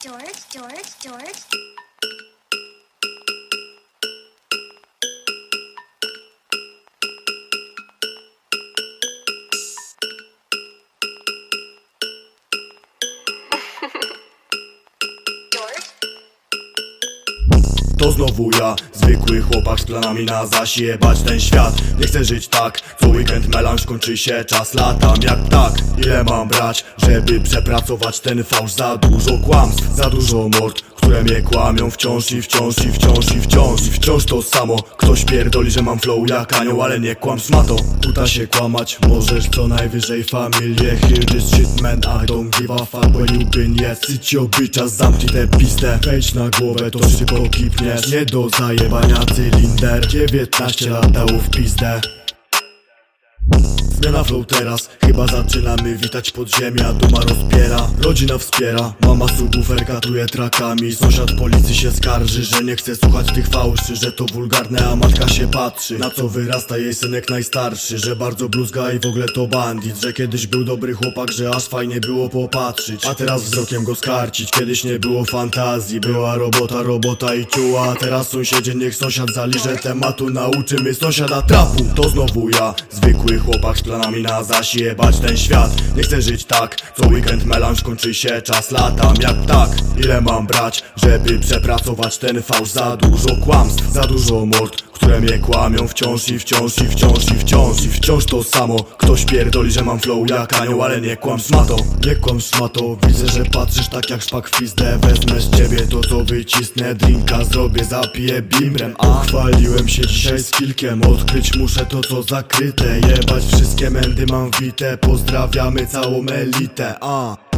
George, George, George. To znowu ja, zwykły chłopak z planami na zasiebać ten świat. Nie chcę żyć tak, co weekend melanż kończy się Czas latam jak tak, ile mam brać Żeby przepracować ten fałsz? Za dużo kłamstw, za dużo mord Które mnie kłamią wciąż i wciąż i wciąż i wciąż. I wciąż to samo, ktoś pierdoli, że mam flow jak anioł Ale nie kłam szmato, tuta się kłamać Możesz co najwyżej familię. Hear this shit man, I don't give a fuck When you been yes, it's your bitch, a zamknij tę pistę Wejdź na głowę, to szybko kipniesz Nie do zajebania cylinder. 19 lat dało w pizdę. Zmiana flow teraz, chyba zaczynamy witać podziemia. Duma rozpiera, rodzina wspiera Mama subwoofer katuje trakami. Sąsiad policji się skarży, że nie chce słuchać tych fałszy Że to wulgarne, a matka się patrzy. Na co wyrasta jej synek najstarszy Że bardzo bluzga i w ogóle to bandit. Że kiedyś był dobry chłopak, że aż fajnie było popatrzeć. A teraz wzrokiem go skarcić Kiedyś nie było fantazji, była robota, robota i ciuła. A teraz sąsiedzie, niech sąsiad zaliże tematu. Nauczymy sąsiada trapu. To znowu ja, zwykły chłopak z planami na zasiebać ten świat. Nie chcę żyć tak, co weekend melanż kończy się Czas latam jak tak, ile mam brać Żeby przepracować ten fałsz? Za dużo kłamstw, za dużo mord które mnie kłamią wciąż i wciąż i wciąż i wciąż i wciąż to samo. Ktoś pierdoli, że mam flow jak anioł, ale nie kłam szmato. Nie kłam szmato, widzę, że patrzysz tak jak szpak w pizdę. Wezmę z ciebie to co wycisnę, drinka zrobię, zapiję bimrem. A chwaliłem się dzisiaj z kilkiem, odkryć muszę to co zakryte. Jebać wszystkie mędy mam wite, pozdrawiamy całą elitę, a